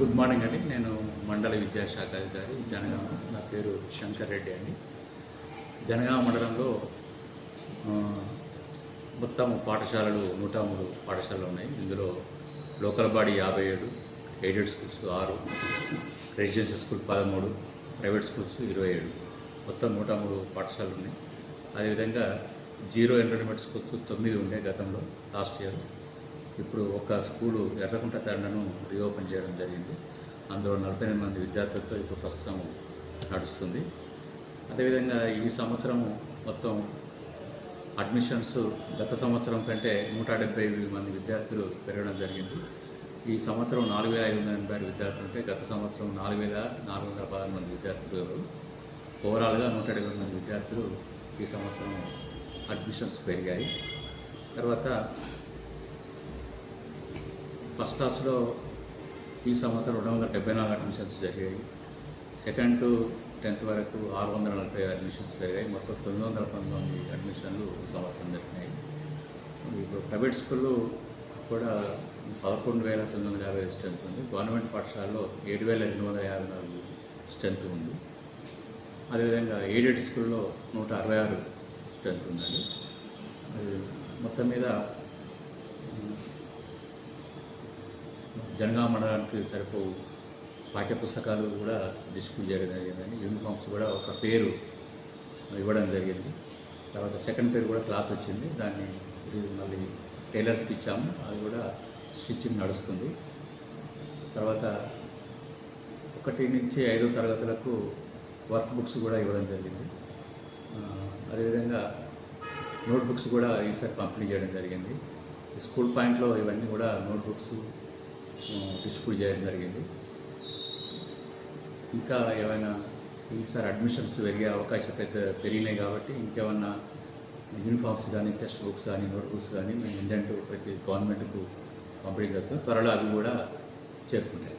Good morning అండి. నేను మండల విద్యాశాఖ అధికారి జనగామ. నా పేరు శంకర్ రెడ్డి అండి. జనగామ మండలంలో మొత్తం పాఠశాలలు నూట మూడు పాఠశాలలు ఉన్నాయి. ఇందులో లోకల్ బాడీ యాభై ఏడు ఎయిడెడ్ స్కూల్స్ ఆరు రెసిడెన్షియల్ స్కూల్ పదమూడు ప్రైవేట్ స్కూల్స్ ఇరవై ఏడు. మొత్తం నూట మూడు పాఠశాలలు ఉన్నాయి. అదేవిధంగా జీరో ఎంటర్టైన్మెంట్ స్కూల్స్ తొమ్మిది ఉండే గతంలో లాస్ట్ ఇయర్. ఇప్పుడు ఒక స్కూలు ఎర్రకుంట తండను రీఓపెన్ చేయడం జరిగింది. అందులో నలభై ఎనిమిది మంది విద్యార్థులతో ఇప్పుడు ప్రస్తుతం నడుస్తుంది. అదేవిధంగా ఈ సంవత్సరం మొత్తం అడ్మిషన్స్ గత సంవత్సరం కంటే నూట డెబ్బై ఐదు మంది విద్యార్థులు పెరగడం జరిగింది. ఈ సంవత్సరం నాలుగు వేల ఐదు వందల ఎనభై ఆరు విద్యార్థులు ఉంటే గత సంవత్సరం నాలుగు వేల నాలుగు వందల పదహారు మంది విద్యార్థులు ఓవరాల్గా నూట డెబ్బై మంది విద్యార్థులు ఈ సంవత్సరం అడ్మిషన్స్ పెరిగాయి. తర్వాత ఫస్ట్ క్లాస్లో ఈ సంవత్సరం రెండు వందల డెబ్బై నాలుగు అడ్మిషన్స్ జరిగాయి. సెకండ్ టు టెన్త్ వరకు ఆరు వందల నలభై అడ్మిషన్స్ పెరిగాయి. మొత్తం తొమ్మిది వందల పంతొమ్మిది అడ్మిషన్లు సంవత్సరం జరిగినాయి. ఇప్పుడు ప్రైవేట్ స్కూల్లో కూడా పదకొండు వేల తొమ్మిది వందల యాభై స్ట్రెంత్ ఉంది. గవర్నమెంట్ పాఠశాలలో ఏడు వేల ఎనిమిది వందల యాభై నాలుగు స్ట్రెంత్ ఉంది. అదేవిధంగా ఎయిడెడ్ స్కూల్లో నూట అరవై ఆరు స్ట్రెంత్ ఉందండి అది మొత్తం మీద జనగామడానికి మండలానికి సరిపోవు పాఠ్య పుస్తకాలు కూడా డిస్ట్రిబ్యూట్ చేయడం జరిగిందని యూనిఫామ్స్ కూడా ఒక పేరు ఇవ్వడం జరిగింది. తర్వాత సెకండ్ పేరు కూడా క్లాత్ వచ్చింది. దాన్ని మళ్ళీ టైలర్స్కి ఇచ్చాము. అది కూడా స్టిచ్చింగ్ నడుస్తుంది. తర్వాత ఒకటి నుంచి ఐదో తరగతులకు వర్క్ బుక్స్ కూడా ఇవ్వడం జరిగింది. అదేవిధంగా నోట్బుక్స్ కూడా ఈసారి పంపిణీ చేయడం జరిగింది. స్కూల్ పాయింట్లో ఇవన్నీ కూడా నోట్బుక్స్ డిస్ట్రిబ్యూట్ చేయడం జరిగింది. ఇంకా ఏమైనా ఈసారి అడ్మిషన్స్ పెరిగే అవకాశం పెద్ద పెరిగినాయి కాబట్టి ఇంకేమన్నా యూనిఫామ్స్ కానీ టెక్స్ట్ బుక్స్ కానీ నోట్బుక్స్ కానీ మేము ఇంజెంట్ ప్రతి గవర్నమెంట్కు పంపిణీ చేస్తాం. త్వరలో అవి కూడా చేరుకుంటాయి.